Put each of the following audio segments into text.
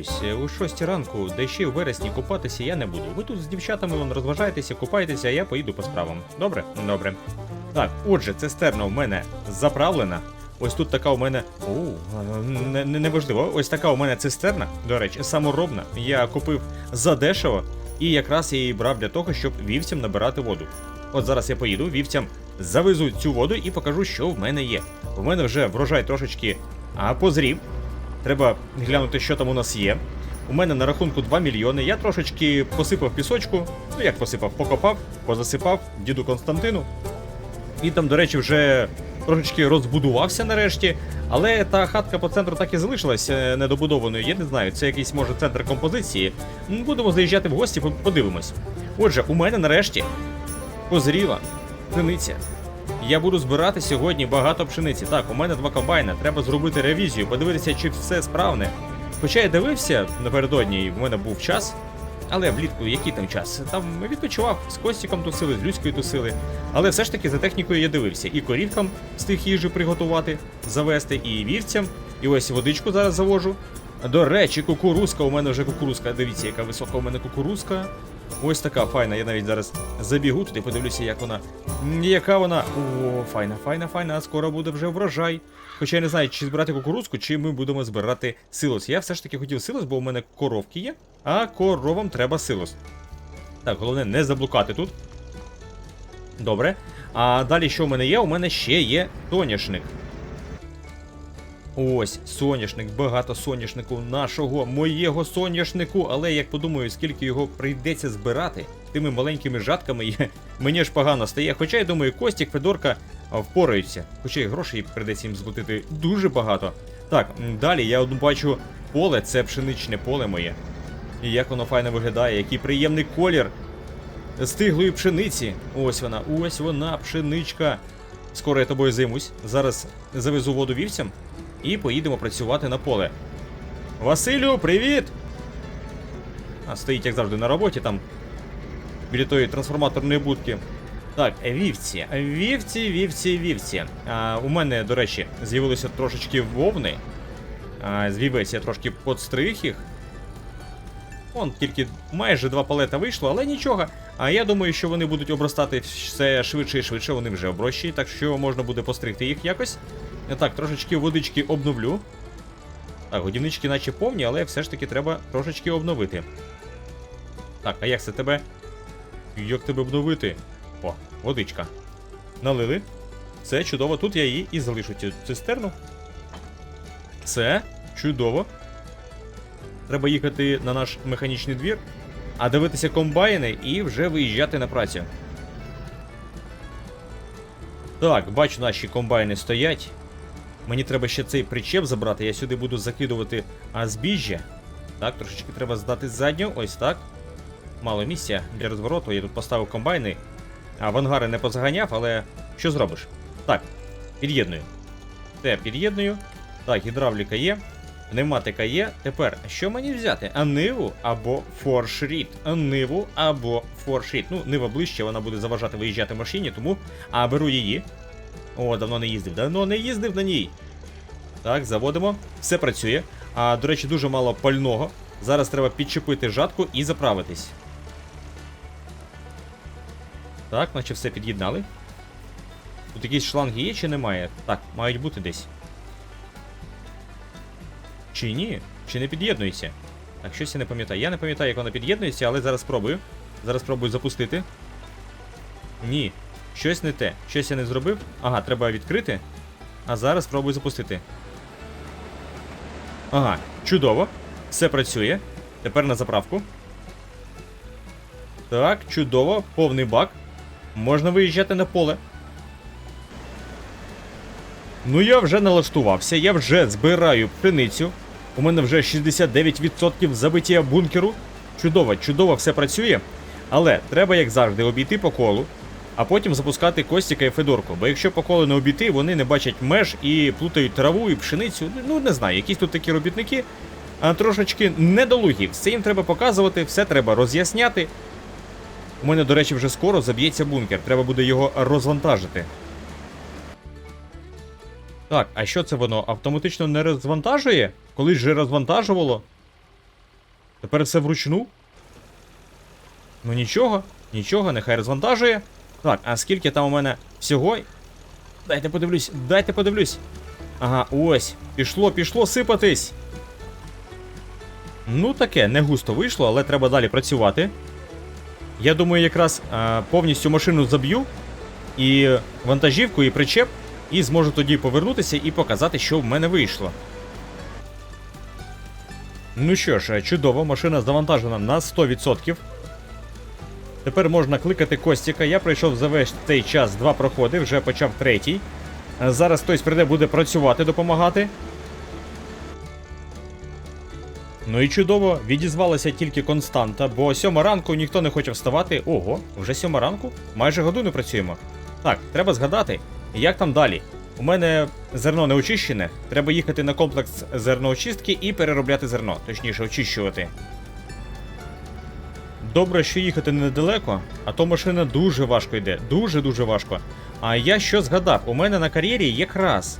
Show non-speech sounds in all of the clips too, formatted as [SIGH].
Ні, Люсь, у шостій ранку, де ще у вересні купатися я не буду. Ви тут з дівчатами вон розважаєтеся, купаєтеся, а я поїду по справам. Добре? Добре. Так, отже, цистерна в мене заправлена. Ось тут така у мене. О, не, не, неважливо. Ось така у мене цистерна, до речі, саморобна. Я купив задешево, і якраз я її брав для того, щоб вівцям набирати воду. От зараз я поїду, вівцям завезу цю воду і покажу, що в мене є. У мене вже врожай трошечки а, позрів. Треба глянути, що там у нас є. У мене на рахунку 2 мільйони. Я трошечки посипав пісочку. Ну як посипав, покопав, позасипав діду Константину. І там, до речі, вже трошечки розбудувався нарешті. Але та хатка по центру так і залишилась е, недобудованою. Я не знаю, це якийсь може центр композиції. Будемо заїжджати в гості, подивимось. Отже, у мене нарешті позріла пшениця. Я буду збирати сьогодні багато пшениці. Так, у мене два комбайна. Треба зробити ревізію, подивитися, чи все справне. Хоча я дивився напередодні, і в мене був час. Але влітку який там час? Там відпочивав, з Костіком тусили, з Люською тусили. Але все ж таки за технікою я дивився. І корівкам встиг їжі приготувати, завести, і вівцям. І ось водичку зараз завожу. До речі, кукурузка, у мене вже кукурузка. Дивіться, яка висока у мене кукурузка. Ось така файна. Я навіть зараз забігу туди, подивлюся, як вона. Яка вона. О, файна, файна, файна. Скоро буде вже врожай. Хоча я не знаю, чи збирати кукурузку, чи ми будемо збирати силос. Я все ж таки хотів силос, бо у мене коровки є, а коровам треба силос. Так, головне не заблукати тут. Добре. А далі що в мене є? У мене ще є соняшник. Ось, соняшник, багато соняшнику нашого, моєго соняшнику, але як подумаю, скільки його прийдеться збирати тими маленькими жатками, мені ж погано стає. Хоча я думаю, Костік, Федорка впораються. Хоча й грошей прийдеться їм зплатити дуже багато. Так, далі я бачу поле, це пшеничне поле моє. І як воно файно виглядає, який приємний колір стиглої пшениці. Ось вона, ось вона, пшеничка. Скоро я тобою займусь. Зараз завезу воду вівцям і поїдемо працювати на поле. Василю, привіт! А стоїть, як завжди, на роботі там. Біля тої трансформаторної будки. Так, вівці. Вівці, вівці, вівці. А, у мене, до речі, з'явилося трошечки вовни. А, з вівець я трошки подстриг їх. Вон тільки майже два палета вийшло, але нічого. А я думаю, що вони будуть обростати все швидше і швидше, вони вже оброщені, так що можна буде постригти їх якось. Я Так, трошечки водички обновлю. Так, годівнички наче повні, але все ж таки треба трошечки обновити. Так, а як це тебе? Як тебе обновити? О, водичка. Налили. Все чудово. Тут я її і залишу цю цистерну. Все, чудово. Треба їхати на наш механічний двір, а дивитися комбайни і вже виїжджати на працю. Так, бачу, наші комбайни стоять. Мені треба ще цей причеп забрати. Я сюди буду закидувати збіжжя. Так, трошечки треба здати задню, ось так. Мало місця для розвороту. Я тут поставив комбайни. А в ангари не позаганяв, але що зробиш? Так, під'єдную. Те, під'єдную. Так, гідравліка є. Пневматика є. Тепер, що мені взяти? А ниву або форшріт. А ниву або форшріт. Ну, нива ближче, вона буде заважати виїжджати машині, тому а беру її. О, давно не їздив. Давно не їздив на ній. Так, заводимо. Все працює. А, до речі, дуже мало пального. Зараз треба підчепити жатку і заправитись. Так, наче все під'єднали. Тут якісь шланги є чи немає? Так, мають бути десь. Чи ні? Чи не під'єднується? Так, щось я не пам'ятаю. Я не пам'ятаю, як вона під'єднується, але зараз спробую. Зараз спробую запустити. Ні. Щось не те. Щось я не зробив. Ага, треба відкрити. А зараз спробую запустити. Ага, чудово. Все працює. Тепер на заправку. Так, чудово, повний бак. Можна виїжджати на поле. Ну, я вже налаштувався, я вже збираю пшеницю. У мене вже 69% забиття бункеру. Чудово, чудово все працює. Але треба, як завжди, обійти по колу, а потім запускати Костіка і Федорку. Бо якщо по колу обійти, вони не бачать меж і плутають траву і пшеницю. Ну, не знаю, якісь тут такі робітники, а трошечки недолугі. Все їм треба показувати, все треба роз'ясняти. У мене, до речі, вже скоро заб'ється бункер. Треба буде його розвантажити. Так, а що це воно? Автоматично не розвантажує? Колись же розвантажувало. Тепер все вручну. Ну нічого, нічого, нехай розвантажує. Так, а скільки там у мене всього? Дайте подивлюсь, дайте подивлюсь. Ага, ось. Пішло, пішло сипатись. Ну, таке, не густо вийшло, але треба далі працювати. Я думаю, якраз а, повністю машину заб'ю, і вантажівку, і причеп, і зможу тоді повернутися і показати, що в мене вийшло. Ну що ж, чудово, машина завантажена на 100%. Тепер можна кликати Костіка. Я пройшов за весь цей час два проходи, вже почав третій. Е, Зараз хтось прийде, буде працювати, допомагати. Ну і чудово, відізвалася тільки константа, бо сьома ранку ніхто не хоче вставати. Ого, вже сьома ранку? Майже годину працюємо. Так, треба згадати, як там далі. У мене зерно не очищене, треба їхати на комплекс зерноочистки і переробляти зерно, точніше, очищувати. Добре, що їхати недалеко, а то машина дуже важко йде, дуже-дуже важко. А я що згадав, у мене на кар'єрі є крас.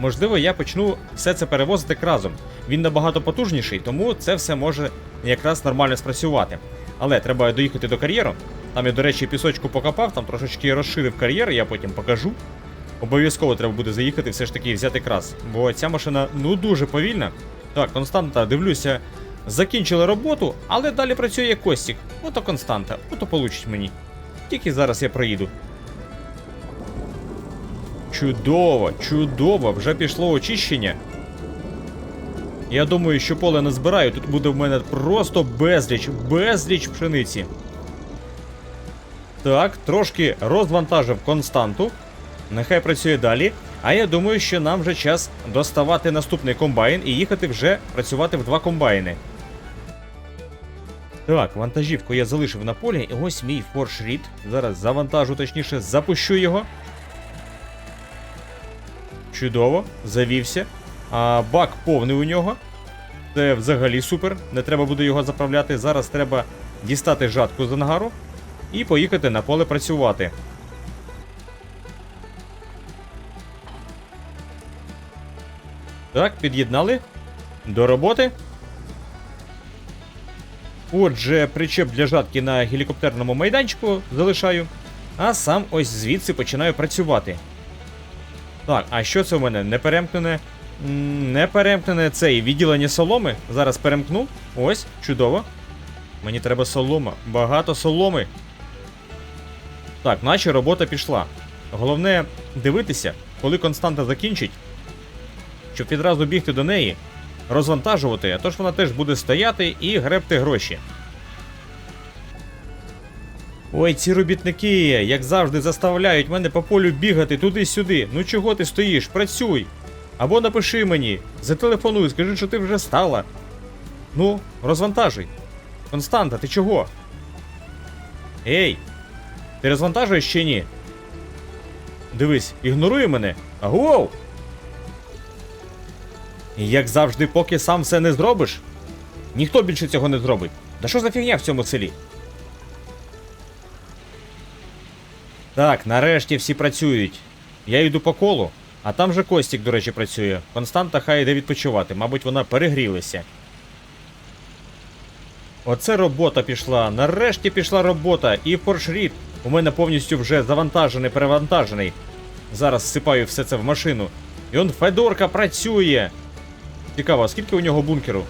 Можливо, я почну все це перевозити кразом. Він набагато потужніший, тому це все може якраз нормально спрацювати. Але треба доїхати до кар'єру. Там я, до речі, пісочку покопав, там трошечки розширив кар'єр, я потім покажу. Обов'язково треба буде заїхати, все ж таки взяти крас. Бо ця машина ну дуже повільна. Так, константа, дивлюся, закінчили роботу, але далі працює Костік. Ото константа, ото получить мені. Тільки зараз я проїду. Чудово, чудово, вже пішло очищення. Я думаю, що поле не збираю. Тут буде в мене просто безліч, безліч пшениці. Так, трошки розвантажив константу. Нехай працює далі. А я думаю, що нам вже час доставати наступний комбайн і їхати вже працювати в два комбайни. Так, вантажівку я залишив на полі, і ось мій Reed. Зараз завантажу, точніше, запущу його. Чудово, завівся. А бак повний у нього. Це взагалі супер. Не треба буде його заправляти. Зараз треба дістати жатку з ангару і поїхати на поле працювати. Так, під'єднали. До роботи. Отже, причеп для жатки на гелікоптерному майданчику залишаю. А сам ось звідси починаю працювати. Так, а що це у мене? Не перемкнене. Не перемкнене цей відділення соломи. Зараз перемкну. Ось, чудово. Мені треба солома. Багато соломи. Так, наче робота пішла. Головне дивитися, коли константа закінчить, щоб відразу бігти до неї, розвантажувати, а то ж вона теж буде стояти і гребти гроші. Ой, ці робітники, як завжди, заставляють мене по полю бігати туди-сюди. Ну чого ти стоїш? Працюй! Або напиши мені, зателефонуй, скажи, що ти вже стала. Ну, розвантажуй. Константа, ти чого? Ей! Ти розвантажуєш чи ні? Дивись, ігнорує мене. Агоу! Як завжди, поки сам все не зробиш, ніхто більше цього не зробить. Да що за фігня в цьому селі? Так, нарешті всі працюють. Я йду по колу, а там же Костік, до речі, працює. Константа хай йде відпочивати, мабуть, вона перегрілася. Оце робота пішла. Нарешті пішла робота. І поршріт у мене повністю вже завантажений, перевантажений. Зараз всипаю все це в машину. І он Федорка працює. Цікаво, а скільки у нього бункеру?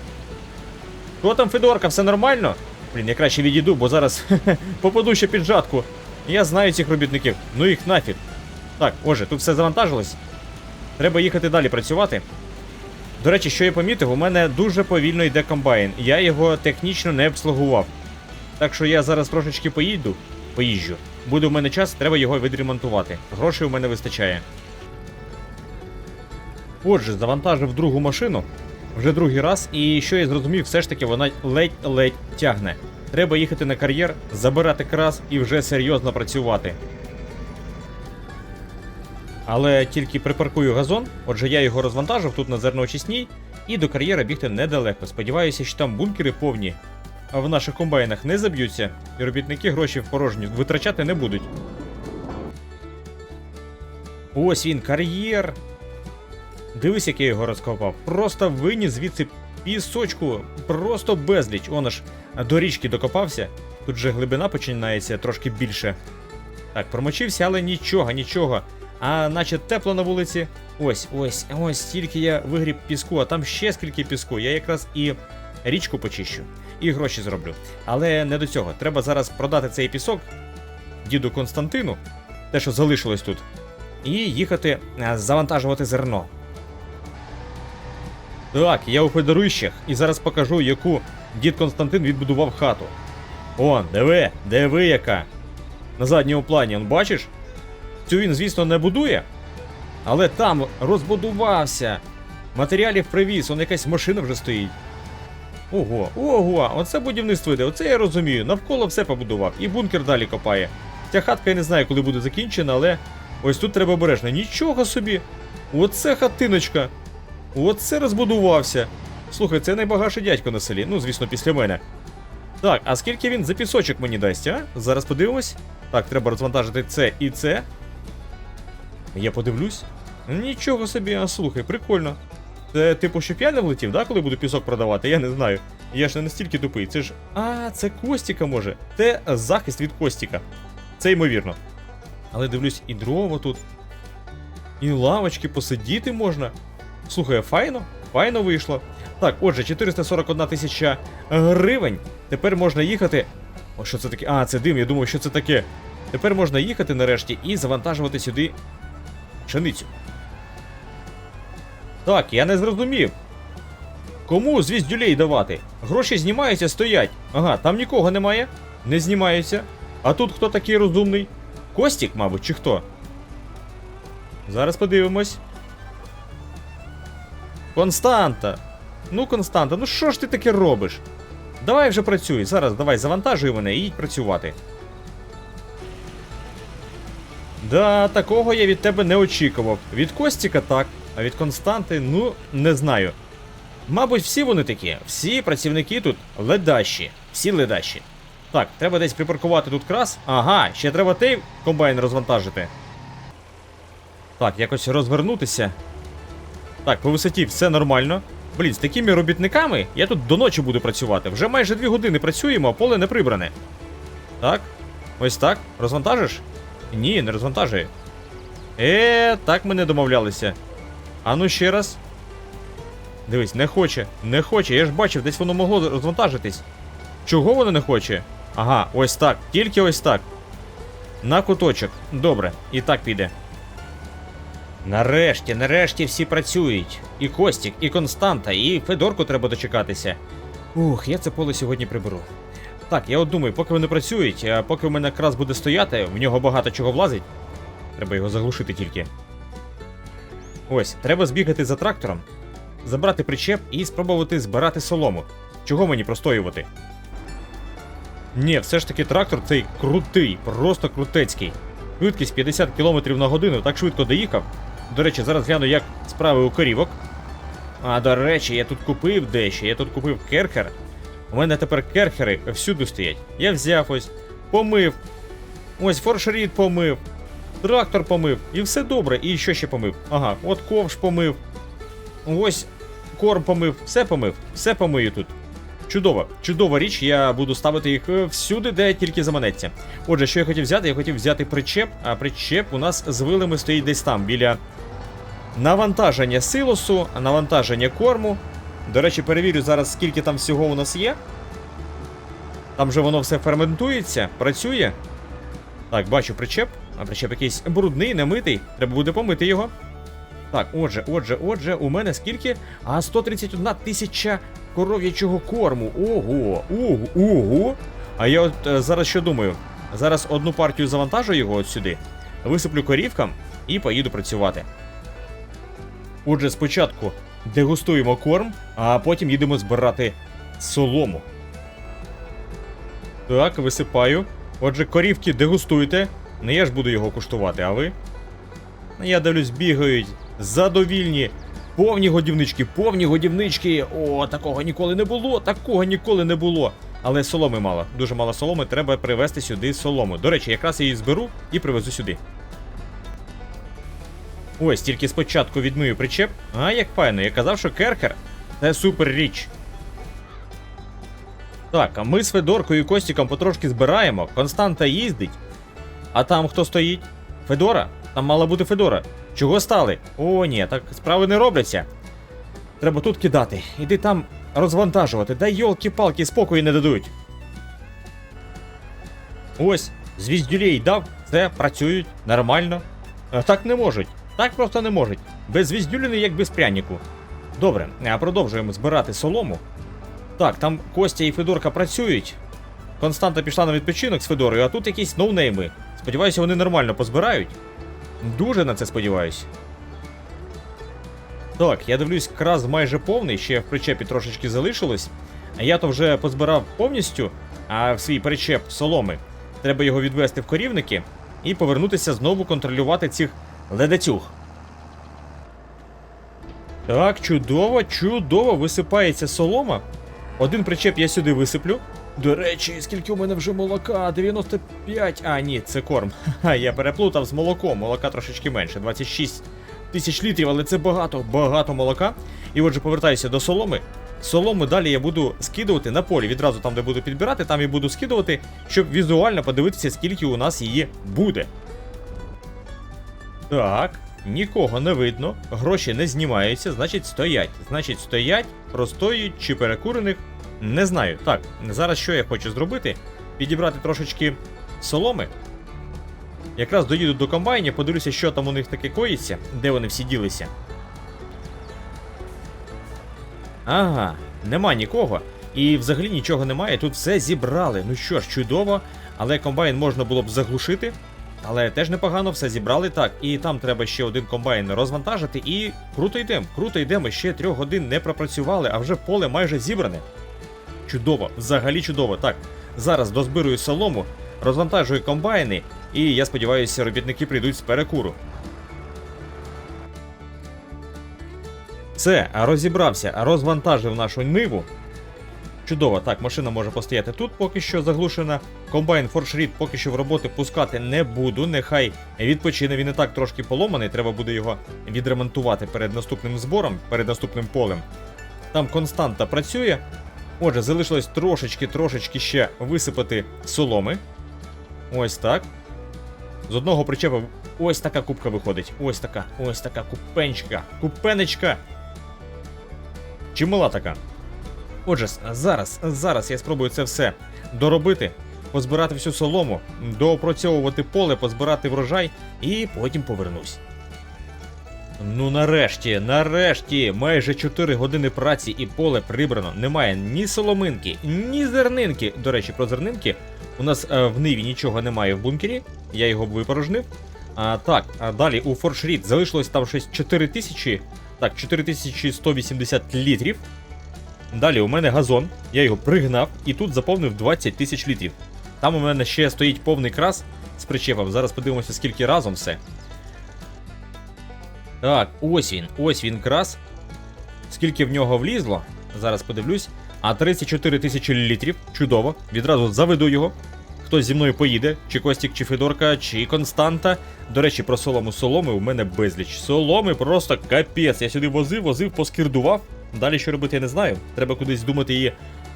Що там, Федорка, все нормально? Блін, я краще відійду, бо зараз [LAUGHS] попаду ще під жатку. Я знаю цих робітників, ну їх нафіг. Так, отже, тут все завантажилось. Треба їхати далі працювати. До речі, що я помітив, у мене дуже повільно йде комбайн. Я його технічно не обслугував. Так що я зараз трошечки поїду, поїжджу. Буде у мене час, треба його відремонтувати. Грошей у мене вистачає. Отже, завантажив другу машину вже другий раз, і що я зрозумів, все ж таки вона ледь-ледь тягне. Треба їхати на кар'єр, забирати крас і вже серйозно працювати. Але тільки припаркую газон, отже, я його розвантажив тут на зерноочисній, і до кар'єра бігти недалеко. Сподіваюся, що там бункери повні, а в наших комбайнах не заб'ються, і робітники гроші в порожню витрачати не будуть. Ось він, кар'єр. Дивись, як його розкопав. Просто виніс звідси Пісочку просто безліч. Он аж до річки докопався. Тут же глибина починається трошки більше. Так, промочився, але нічого, нічого. А наче тепло на вулиці. Ось, ось, ось стільки я вигріб піску, а там ще скільки піску. Я якраз і річку почищу, і гроші зроблю. Але не до цього. Треба зараз продати цей пісок діду Константину, те, що залишилось тут, і їхати завантажувати зерно. Так, я у Федорищах і зараз покажу, яку дід Константин відбудував хату. О, диви, диви яка. На задньому плані, он бачиш? Цю він, звісно, не будує, але там розбудувався. Матеріалів привіз, он якась машина вже стоїть. Ого, ого, оце будівництво йде, оце я розумію. Навколо все побудував, і бункер далі копає. Ця хатка я не знаю, коли буде закінчена, але ось тут треба обережно. Нічого собі. Оце хатиночка. Оце розбудувався. Слухай, це найбагатший дядько на селі. Ну, звісно, після мене. Так, а скільки він за пісочок мені дасть, а? Зараз подивимось. Так, треба розвантажити це і це. Я подивлюсь. Нічого собі, а слухай, прикольно. Це типу, щоб я не влетів, да, коли буду пісок продавати, я не знаю. Я ж не настільки тупий. Це ж. А, це Костіка може. Це захист від Костіка. Це ймовірно. Але дивлюсь, і дрова тут. І лавочки посидіти можна. Слухай, файно? Файно вийшло. Так, отже, 441 тисяча гривень. Тепер можна їхати. О, що це таке? А, це дим, я думав, що це таке. Тепер можна їхати нарешті і завантажувати сюди пшеницю. Так, я не зрозумів. Кому звіздюлей давати? Гроші знімаються, стоять. Ага, там нікого немає. Не знімаються. А тут хто такий розумний? Костік, мабуть, чи хто? Зараз подивимось. Константа. Ну, Константа, ну що ж ти таке робиш? Давай вже працюй. Зараз давай завантажуй мене і їдь працювати. Да, такого я від тебе не очікував. Від Костіка так, а від Константи, ну, не знаю. Мабуть, всі вони такі, всі працівники тут ледащі, всі ледащі. Так, треба десь припаркувати тут крас. Ага, ще треба той комбайн розвантажити. Так, якось розвернутися. Так, по висоті все нормально. Блін, з такими робітниками я тут до ночі буду працювати. Вже майже дві години працюємо, а поле не прибране. Так, ось так. Розвантажиш? Ні, не розвантажує. Е, так ми не домовлялися. А ну ще раз. Дивись, не хоче, не хоче. Я ж бачив, десь воно могло розвантажитись. Чого воно не хоче? Ага, ось так, тільки ось так. На куточок. Добре, і так піде. Нарешті, нарешті всі працюють. І Костік, і Константа, і Федорку треба дочекатися. Ух, я це поле сьогодні приберу. Так, я от думаю, поки вони працюють, а поки в мене якраз буде стояти, в нього багато чого влазить. Треба його заглушити тільки. Ось, треба збігати за трактором, забрати причеп і спробувати збирати солому. Чого мені простоювати? Ні, все ж таки трактор цей крутий, просто крутецький. Швидкість 50 км на годину, так швидко доїхав. До речі, зараз гляну, як справи у корівок. А, до речі, я тут купив дещо, я тут купив керхер. У мене тепер керхери всюди стоять. Я взяв ось, помив. Ось форшеріт помив. Трактор помив. І все добре. І що ще помив? Ага, от ковш помив. Ось корм помив, все помив, все помию тут. Чудова, чудова річ, я буду ставити їх е, всюди, де тільки заманеться. Отже, що я хотів взяти? Я хотів взяти причеп, а причеп у нас з вилами стоїть десь там, біля навантаження силосу, навантаження корму. До речі, перевірю зараз, скільки там всього у нас є. Там же воно все ферментується, працює. Так, бачу причеп. А причеп якийсь брудний, немитий. Треба буде помити його. Так, отже, отже, отже, у мене скільки? А 131 тисяча коров'ячого корму. Ого, ого, ого. А я от е, зараз що думаю? Зараз одну партію завантажу його от сюди, висиплю корівкам і поїду працювати. Отже, спочатку дегустуємо корм, а потім їдемо збирати солому. Так, висипаю. Отже, корівки дегустуйте. Не я ж буду його куштувати, а ви? Я дивлюсь, бігають задовільні. Повні годівнички, повні годівнички. О, такого ніколи не було, такого ніколи не було. Але соломи мало, дуже мало соломи, треба привезти сюди солому. До речі, якраз я її зберу і привезу сюди. Ось, тільки спочатку відмию причеп. А, як файно, я казав, що керхер Це супер річ. Так, а ми з Федоркою і Костіком потрошки збираємо. Константа їздить. А там хто стоїть? Федора? Там мала бути Федора. Чого стали? О, ні, так справи не робляться. Треба тут кидати. Іди там розвантажувати. Дай йолки-палки спокою не дадуть. Ось, звіздюлей дав, все, працюють, нормально. А так не можуть. Так просто не можуть. Без звіздюліни, як без пряніку. Добре, продовжуємо збирати солому. Так, там Костя і Федорка працюють. Константа пішла на відпочинок з Федорою, а тут якісь ноунейми. Сподіваюся, вони нормально позбирають. Дуже на це сподіваюся. Так, я дивлюсь, крас майже повний, ще в причепі трошечки залишилось. Я то вже позбирав повністю, а в свій причеп соломи. Треба його відвести в корівники і повернутися знову контролювати цих ледацюг. Так, чудово, чудово висипається солома. Один причеп я сюди висиплю. До речі, скільки у мене вже молока? 95. А, ні, це корм. Ха, [LAUGHS] я переплутав з молоком. Молока трошечки менше. 26 тисяч літрів, але це багато, багато молока. І отже, повертаюся до соломи. Солому далі я буду скидувати на полі. Відразу там, де буду підбирати, там і буду скидувати, щоб візуально подивитися, скільки у нас її буде. Так, нікого не видно, гроші не знімаються, значить стоять. Значить, стоять, простоюють чи перекурених. Не знаю. Так, зараз що я хочу зробити? Підібрати трошечки соломи. Якраз доїду до комбайнів, подивлюся, що там у них таке коїться, де вони всі ділися. Ага, нема нікого. І взагалі нічого немає, тут все зібрали. Ну що ж, чудово, але комбайн можна було б заглушити. Але теж непогано все зібрали. Так, і там треба ще один комбайн розвантажити. І круто йдемо, круто йдемо. Ще трьох годин не пропрацювали, а вже поле майже зібране. Чудово, взагалі чудово. Так, зараз дозбирую солому, розвантажую комбайни, і я сподіваюся, робітники прийдуть з перекуру. Все, розібрався, розвантажив нашу ниву. Чудово, так, машина може постояти тут, поки що заглушена. Комбайн форшріт поки що в роботи пускати не буду. Нехай відпочине. Він і так трошки поломаний. Треба буде його відремонтувати перед наступним збором, перед наступним полем. Там константа працює. Отже, залишилось трошечки-трошечки ще висипати соломи. Ось так. З одного причепа ось така кубка виходить. Ось така, ось така купенчка. Купенечка. Чимала така. Отже, зараз, зараз я спробую це все доробити, позбирати всю солому, доопрацьовувати поле, позбирати врожай і потім повернусь. Ну нарешті, нарешті, майже 4 години праці і поле прибрано. Немає ні соломинки, ні зернинки. До речі, про зернинки. У нас е, в ниві нічого немає в бункері, я його випорожнив. А, так, а далі у форшріт залишилось там щось 4000. Так, 4180 літрів. Далі у мене газон, я його пригнав і тут заповнив 20 тисяч літрів. Там у мене ще стоїть повний крас з причепом. Зараз подивимося, скільки разом все. Так, ось він, ось він крас. Скільки в нього влізло, зараз подивлюсь. А 34 тисячі літрів. Чудово. Відразу заведу його. Хтось зі мною поїде, чи Костік, чи Федорка, чи Константа. До речі, про солому соломи у мене безліч. Соломи просто капець. Я сюди возив, возив, поскирдував. Далі що робити, я не знаю. Треба кудись думати її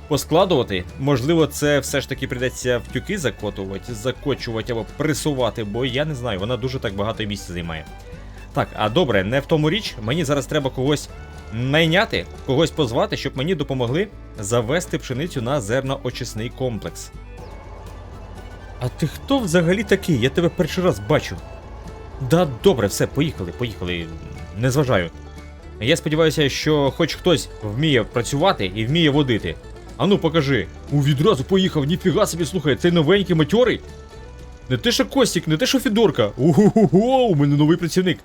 поскладувати. Можливо, це все ж таки прийдеться в тюки закотувати, закочувати або пресувати, бо я не знаю, вона дуже так багато місця займає. Так, а добре, не в тому річ. Мені зараз треба когось найняти, когось позвати, щоб мені допомогли завести пшеницю на зерноочисний комплекс. А ти хто взагалі такий? Я тебе перший раз бачу. Да, добре, все, поїхали, поїхали. Не зважаю. Я сподіваюся, що хоч хтось вміє працювати і вміє водити. Ану, покажи. У відразу поїхав, ніфіга собі, слухай, цей новенький матьорий. Не те, що Костік, не те, що Фідорка. Ого, у мене новий працівник.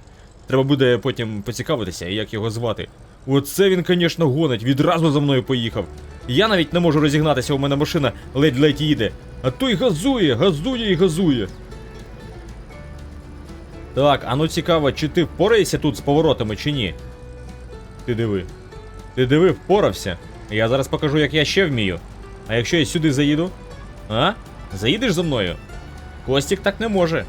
Треба буде потім поцікавитися, як його звати. Оце він, звісно, гонить, відразу за мною поїхав. Я навіть не можу розігнатися, у мене машина ледь-ледь їде. А той газує, газує і газує. Так, а ну цікаво, чи ти впораєшся тут з поворотами, чи ні? Ти диви. Ти диви, впорався. Я зараз покажу, як я ще вмію. А якщо я сюди заїду? А? Заїдеш за мною? Костік так не може.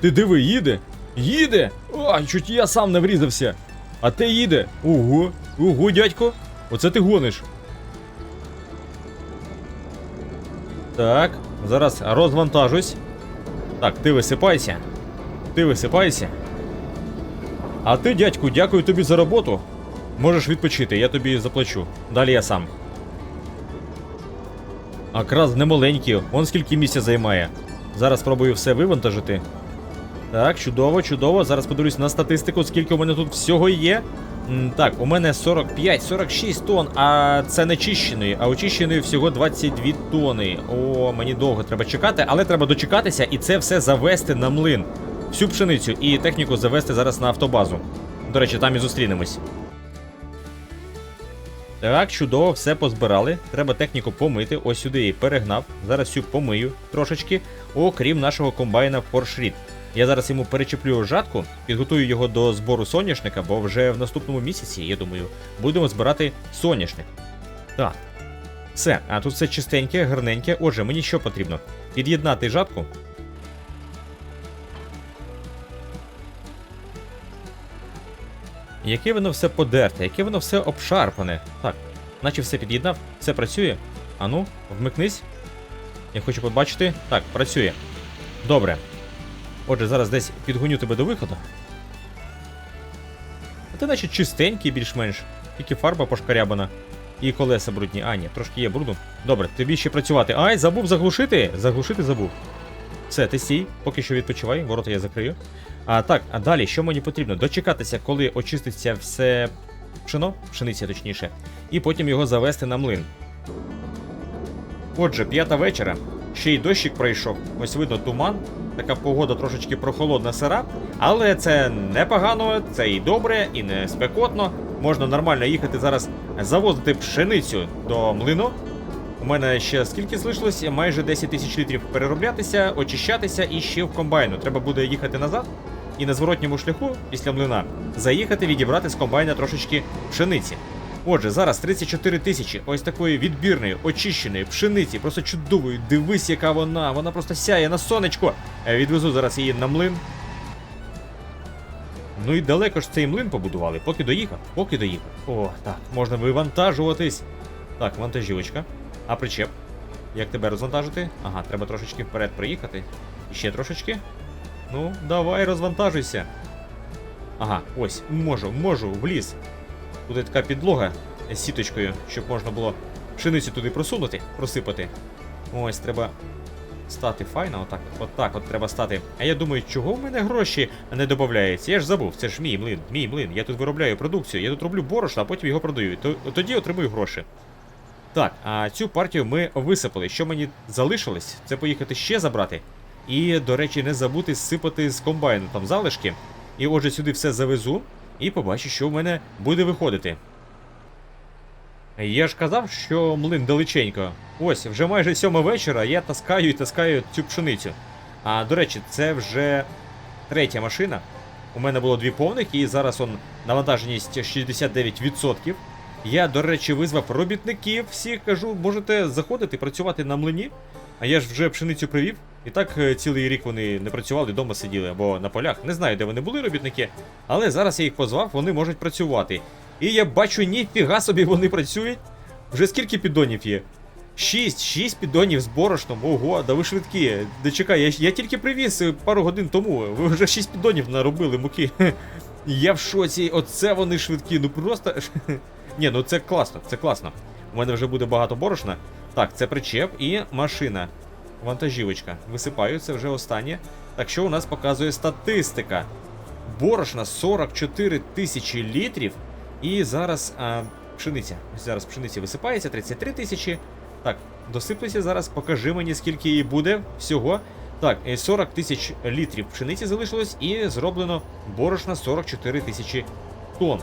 Ти диви, їде? Їде! Ай, чуть я сам не врізався. А те їде. Ого, ого, дядько. Оце ти гониш. Так, зараз розвантажусь. Так, ти висипайся. Ти висипайся. А ти, дядьку, дякую тобі за роботу. Можеш відпочити, я тобі заплачу. Далі я сам. А крас немаленький, он скільки місця займає. Зараз спробую все вивантажити. Так, чудово, чудово. Зараз подивлюсь на статистику, скільки у мене тут всього є. М, Так, у мене 45-46 тонн, а це не чищеної, а очищеної всього 22 тони. О, мені довго треба чекати, але треба дочекатися і це все завести на млин. Всю пшеницю і техніку завести зараз на автобазу. До речі, там і зустрінемось. Так, чудово, все позбирали. Треба техніку помити. Ось сюди її перегнав. Зараз всю помию трошечки, окрім нашого комбайна Форшріт. Я зараз йому перечеплю жатку, підготую його до збору соняшника, бо вже в наступному місяці, я думаю, будемо збирати соняшник. Так. Все, а тут все чистеньке, гарненьке. Отже, мені що потрібно? Під'єднати жатку. Яке воно все подерте, яке воно все обшарпане. Так, наче все під'єднав, все працює. Ану, вмикнись. Я хочу побачити. Так, працює. Добре. Отже, зараз десь підгоню тебе до виходу. А ти наче чистенький більш-менш. Тільки фарба пошкарябана. І колеса брудні. А, ні, трошки є бруду. Добре, тобі ще працювати. Ай, забув заглушити! Заглушити забув. Все, ти стій, поки що відпочивай, ворота я закрию. А так, а далі, що мені потрібно? Дочекатися, коли очиститься все пшено, пшениця точніше, і потім його завести на млин. Отже, п'ята вечора. Ще й дощик пройшов. Ось видно туман. Така погода трошечки прохолодна сира. Але це непогано, це і добре, і не спекотно. Можна нормально їхати зараз завозити пшеницю до млину. Мене ще скільки залишилось? Майже 10 тисяч літрів перероблятися, очищатися і ще в комбайну. Треба буде їхати назад і на зворотньому шляху після млина заїхати відібрати з комбайна трошечки пшениці. Отже, зараз 34 тисячі ось такої відбірної, очищеної пшениці, просто чудової. Дивись, яка вона, вона просто сяє на сонечко. Е, Відвезу зараз її на млин. Ну і далеко ж цей млин побудували, поки доїхав, поки доїхав. О, так, можна вивантажуватись. Так, вантажівочка. А причеп? Як тебе розвантажити? Ага, треба трошечки вперед приїхати. І ще трошечки. Ну, давай, розвантажуйся. Ага, ось, можу, можу, в ліс. Тут така підлога з сіточкою, щоб можна було пшеницю туди просунути, просипати. Ось, треба стати файно, отак. Отак от треба стати. А я думаю, чого в мене гроші не додаються? Я ж забув, це ж мій млин, мій млин. Я тут виробляю продукцію, я тут роблю борошно, а потім його продаю. То, тоді отримую гроші. Так, а цю партію ми висипали. Що мені залишилось, це поїхати ще забрати. І, до речі, не забути сипати з комбайну там залишки. І отже, сюди все завезу і побачу, що в мене буде виходити. Я ж казав, що млин далеченько. Ось, вже майже сьома вечора я таскаю і таскаю цю пшеницю. А до речі, це вже третя машина. У мене було дві повних, і зараз он навантаженість 69%. Я, до речі, визвав робітників, всіх кажу, можете заходити працювати на млині. А я ж вже пшеницю привів. І так е, цілий рік вони не працювали, вдома сиділи або на полях. Не знаю, де вони були робітники, але зараз я їх позвав, вони можуть працювати. І я бачу, ніфіга собі вони працюють. Вже скільки піддонів є? Шість, шість піддонів з борошном. Ого, да ви швидкі. Да чекай, я, я тільки привіз е, пару годин тому. Ви вже шість піддонів наробили муки. [LAUGHS] Я в шоці, оце вони швидкі. Ну просто. [LAUGHS] Ні, ну це класно, це класно. У мене вже буде багато борошна. Так, це причеп і машина. Вантажівочка. Висипаю, це вже останнє. Так що у нас показує статистика. Борошна 44 тисячі літрів. І зараз а, пшениця. Зараз пшениця висипається, 33 тисячі. Так, досиплюся зараз, покажи мені, скільки її буде всього. Так, е, 40 тисяч літрів пшениці залишилось і зроблено борошна 44 тисячі тонн.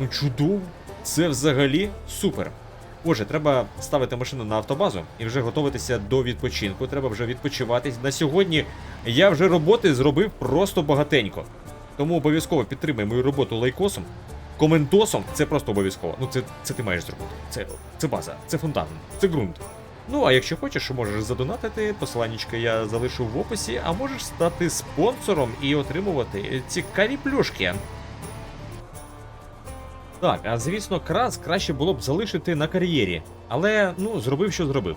Ну чудово, це взагалі супер. Отже, треба ставити машину на автобазу і вже готуватися до відпочинку. Треба вже відпочивати. На сьогодні я вже роботи зробив просто багатенько. Тому обов'язково підтримай мою роботу лайкосом. Коментосом це просто обов'язково. Ну це, це ти маєш зробити. Це, це база, це фундамент, це ґрунт. Ну, а якщо хочеш, можеш задонатити, посиланнячка я залишу в описі, а можеш стати спонсором і отримувати цікаві плюшки. Так, а звісно, крас краще було б залишити на кар'єрі. Але, ну, зробив, що зробив.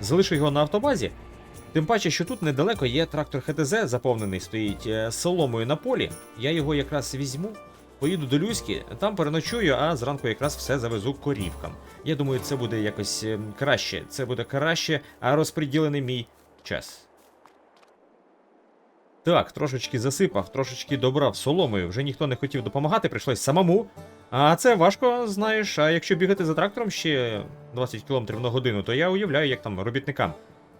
Залишив його на автобазі. Тим паче, що тут недалеко є трактор ХТЗ, заповнений стоїть е, соломою на полі. Я його якраз візьму, поїду до Люськи, там переночую, а зранку якраз все завезу корівкам. Я думаю, це буде якось е, краще. Це буде краще, а розподілений мій час. Так, трошечки засипав, трошечки добрав соломою. Вже ніхто не хотів допомагати, прийшлось самому. А це важко, знаєш. А якщо бігати за трактором ще 20 км на годину, то я уявляю, як там робітникам.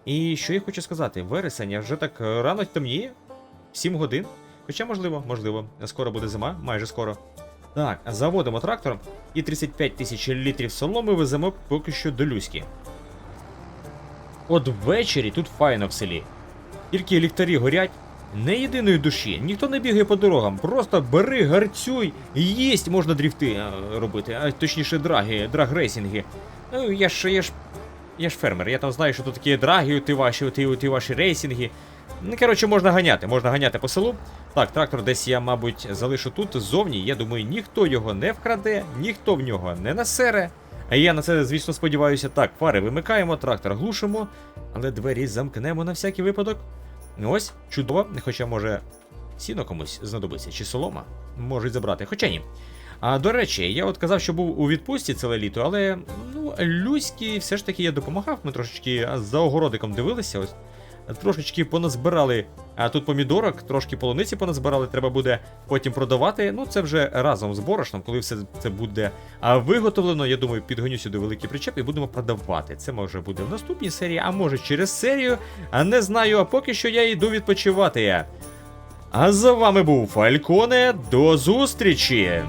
І що я хочу сказати, вересень, вже так рано темніє? 7 годин. Хоча, можливо, можливо, скоро буде зима, майже скоро. Так, заводимо трактор і 35 тисяч літрів соломи веземо поки що до Люськи. От ввечері тут файно в селі. Тільки ліхтарі горять, не єдиної душі, ніхто не бігає по дорогам, просто бери, гарцюй, їсть можна дріфти е, робити, а точніше драги, драг-рейсінги. Ну, я ж, я ж, я ж фермер, я там знаю, що тут такі драги, ти ваші, ти, ти ваші рейсінги. Ну, коротше, можна ганяти, можна ганяти по селу. Так, трактор десь я, мабуть, залишу тут ззовні. Я думаю, ніхто його не вкраде, ніхто в нього не насере. А я на це, звісно, сподіваюся. Так, фари вимикаємо, трактор глушимо, але двері замкнемо на всякий випадок. Ну Ось, чудово, хоча може сіно комусь знадобиться, чи солома можуть забрати, хоча ні. А до речі, я от казав, що був у відпустці ціле літо, але ну, Люськи все ж таки я допомагав. Ми трошечки за огородиком дивилися. Ось трошечки поназбирали а тут помідорок, трошки полуниці поназбирали, треба буде потім продавати. Ну, це вже разом з борошном, коли все це буде виготовлено. Я думаю, підгоню сюди великий причеп і будемо продавати. Це може буде в наступній серії, а може через серію. А не знаю, а поки що я йду відпочивати. А з вами був Фальконе. До зустрічі!